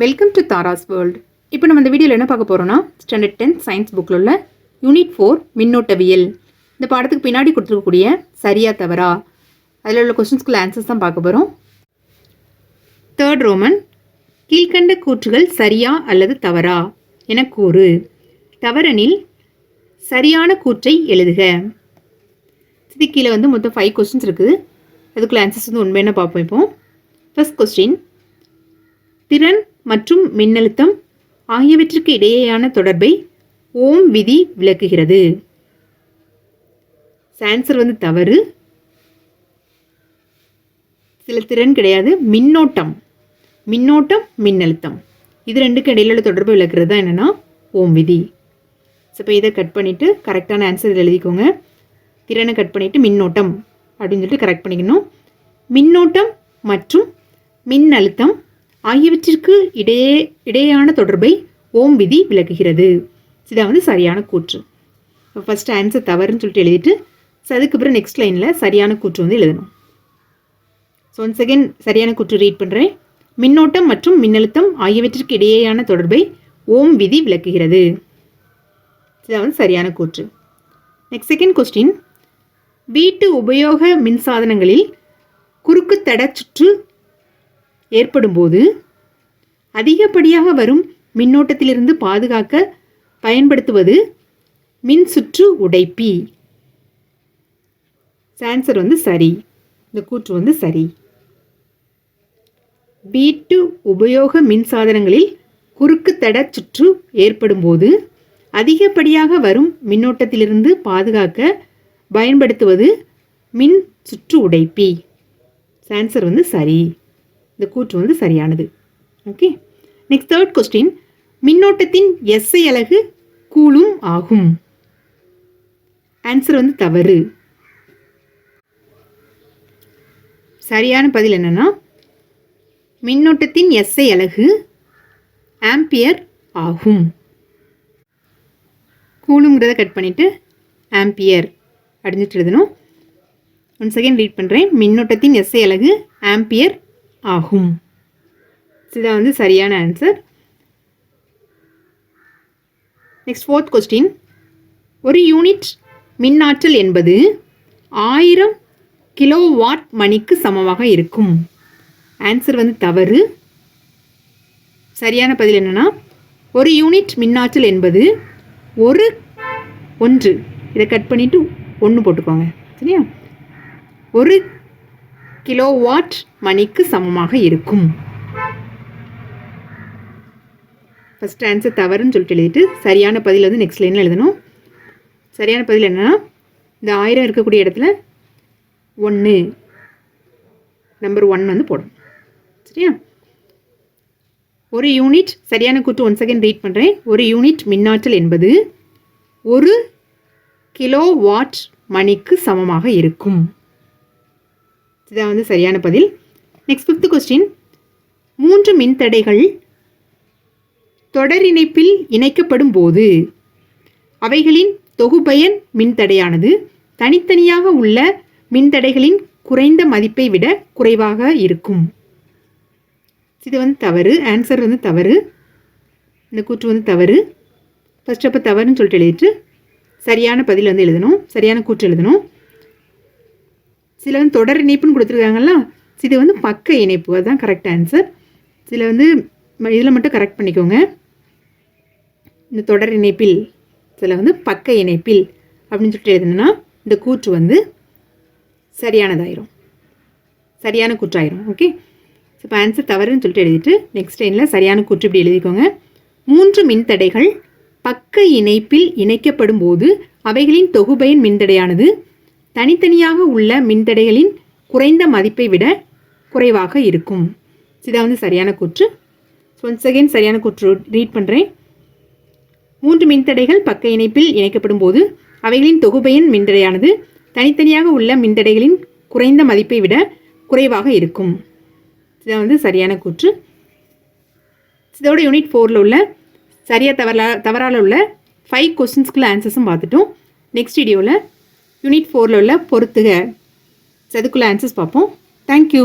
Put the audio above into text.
Welcome to Tara's world இப்போ நம்ம இந்த வீடியோவில் என்ன பார்க்க போகிறோம்னா ஸ்டாண்டர்ட் டென்த் சயின்ஸ் புக்கில் உள்ள யூனிட் ஃபோர் மின்னோட்டவியல். இந்த பாடத்துக்கு பின்னாடி கொடுத்துருக்கக்கூடிய சரியா தவறா அதில் உள்ள கொஸ்டின்ஸ்க்குள்ள ஆன்சர்ஸ் தான் பார்க்க போகிறோம் தேர்ட் ரோமன் கீழ்கண்ட கூற்றுகள் சரியா அல்லது தவறா என கூறு. தவறனில் சரியான கூற்றை எழுதுக. இது கீழே வந்து மொத்தம் ஃபைவ் கொஸ்டின்ஸ் இருக்குது. அதுக்குள்ள ஆன்சர்ஸ் வந்து உண்மையான பார்ப்போம் இப்போ. ஃபஸ்ட் கொஸ்டின் திறன் மற்றும் மின்னழுத்தம் ஆகியவற்றிற்கு இடையேயான தொடர்பை ஓம் விதி விளக்குகிறது. ஆன்சர் வந்து தவறு. சில திறன் கிடையாது. மின்னோட்டம். மின்னோட்டம் மின்னழுத்தம். இது ரெண்டுக்கு இடையில உள்ள தொடர்பு விளக்குறது தான் என்னென்னா ஓம் விதி. ஸோ இப்போ இதை கட் பண்ணிவிட்டு கரெக்டான ஆன்சர் இதில் எழுதிக்கோங்க. திறனை கட் பண்ணிவிட்டு மின்னோட்டம் அப்படின்னு சொல்லிட்டு கரெக்ட் பண்ணிக்கணும். மின்னோட்டம் மற்றும் மின்னழுத்தம் ஆகியவற்றிற்கு இடையே இடையேயான தொடர்பை ஓம் விதி விளக்குகிறது. இதுதான் வந்து சரியான கூற்று. இப்போ ஃபஸ்ட் ஆன்சர் தவறுன்னு சொல்லிட்டு எழுதிட்டு ஸோ அதுக்கப்புறம் நெக்ஸ்ட் லைனில் சரியான கூற்று வந்து எழுதணும். ஸோ ஒன் செகண்ட் சரியான கூற்று ரீட் பண்ணுறேன் மின்னோட்டம் மற்றும் மின்னழுத்தம் ஆகியவற்றிற்கு இடையேயான தொடர்பை ஓம் விதி விளக்குகிறது. இதான் வந்து சரியான கூற்று. நெக்ஸ்ட் செகண்ட் கொஸ்டின் வீட்டு உபயோக மின்சாதனங்களில் குறுக்கு தட சுற்று ஏற்படும்போது அதிகப்படியாக வரும் மின்னோட்டத்திலிருந்து பாதுகாக்க பயன்படுத்துவது மின் சுற்று உடைப்பி. ஆன்சர் வந்து சரி. இந்த கூற்று வந்து சரி. வீட்டு உபயோக மின்சாதனங்களில் குறுக்கு தட சுற்று ஏற்படும்போது அதிகப்படியாக வரும் மின்னோட்டத்திலிருந்து பாதுகாக்க பயன்படுத்துவது மின் சுற்று உடைப்பி. ஆன்சர் வந்து சரி. இந்த கூற்று வந்து சரியானது. ஓகே நெக்ஸ்ட் தேர்ட் கொஸ்டின் மின்னோட்டத்தின் எஸ்ஐ அலகு கூலும் ஆகும். ஆன்சர் வந்து தவறு. சரியான பதில் என்னன்னா மின்னோட்டத்தின் எஸ்ஐ அலகு ஆம்பியர் ஆகும். கூலுங்கிறத கட் பண்ணிவிட்டு ஆம்பியர் அடிஞ்சிட்டு எழுதணும். ஒன் செகண்ட் ரீட் பண்ணுறேன் மின்னோட்டத்தின் எஸ்ஐ அலகு ஆம்பியர் ஆகும். இதுதான் வந்து சரியான ஆன்சர் நெக்ஸ்ட் ஃபோர்த் கொஸ்டின் ஒரு யூனிட் மின்னாற்றல் என்பது ஆயிரம் கிலோ வாட் மணிக்கு சமமாக இருக்கும். ஆன்சர் வந்து தவறு. சரியான பதில் என்னென்னா ஒரு யூனிட் மின்னாற்றல் என்பது ஒரு ஒன்று. இதை கட் பண்ணிவிட்டு ஒன்று போட்டுக்கோங்க. சரியா? ஒரு கிலோ வாட் மணிக்கு சமமாக இருக்கும். ஃபஸ்ட் ஆன்சர் தவறுன்னு சொல்லிட்டு எழுதிட்டு சரியான பதில் வந்து நெக்ஸ்ட் லைனில் எழுதணும். சரியான பதில் என்னென்னா இந்த ஆயிரம் இருக்கக்கூடிய இடத்துல ஒன்று நம்பர் ஒன் வந்து போடும் சரியா? ஒரு யூனிட் சரியான கூட்டு ஒன் செகண்ட் ரீட் பண்ணுறேன் ஒரு யூனிட் மின்னாற்றல் என்பது ஒரு கிலோ வாட் மணிக்கு சமமாக இருக்கும். இதுதான் வந்து சரியான பதில். நெக்ஸ்ட் ஃபிஃப்த் கொஸ்டின் மூன்று மின்தடைகள் தொடர் இணைப்பில் இணைக்கப்படும் போது அவைகளின் தொகுபயன் மின்தடையானது தனித்தனியாக உள்ள மின்தடைகளின் குறைந்த மதிப்பை விட குறைவாக இருக்கும். இது வந்து தவறு. ஆன்சர் வந்து தவறு. இந்த கூற்று வந்து தவறு. ஃபஸ்ட் அப்போ தவறுன்னு சொல்லிட்டு எழுதிட்டு சரியான பதில் வந்து எழுதணும். சரியான கூற்று எழுதணும். சில வந்து தொடர் இணைப்புன்னு கொடுத்துருக்காங்கல்ல? இது வந்து பக்க இணைப்பு. அதுதான் கரெக்ட் ஆன்சர் சில வந்து இதில் மட்டும் கரெக்ட் பண்ணிக்கோங்க. இந்த தொடர் இணைப்பில் சில வந்து பக்க இணைப்பில் அப்படின்னு சொல்லிட்டு எழுதுனா இந்த கூற்று வந்து சரியானதாயிரும். சரியான கூற்றாயிரும். ஓகே இப்போ ஆன்சர் தவறுன்னு சொல்லிட்டு எழுதிட்டு நெக்ஸ்ட் லைனில் சரியான கூற்று இப்படி எழுதிக்கோங்க. மூன்று மின்தடைகள் பக்க இணைப்பில் இணைக்கப்படும் போது அவைகளின் தொகுபையின் மின்தடையானது தனித்தனியாக உள்ள மின்தடைகளின் குறைந்த மதிப்பை விட குறைவாக இருக்கும். இதான் வந்து சரியான கூற்று. ஒன்ஸ் செகண்ட் சரியான கூற்று ரீட் பண்ணுறேன் மூன்று மின்தடைகள் பக்க இணைப்பில் இணைக்கப்படும் போது அவைகளின் தொகுபையின் மின்தடையானது தனித்தனியாக உள்ள மின்தடைகளின் குறைந்த மதிப்பை விட குறைவாக இருக்கும். இதான் வந்து சரியான கூற்று. இதோட யூனிட் ஃபோரில் உள்ள சரியாக தவறா தவறால் உள்ள ஃபைவ் கொஸ்டின்ஸ்க்குள்ள ஆன்சர்ஸும் பார்த்துட்டோம். நெக்ஸ்ட் வீடியோவில் யூனிட் ஃபோரில் உள்ள பொறுத்துக. அதுக்குள்ள ஆன்சர்ஸ் பார்ப்போம். தேங்க்யூ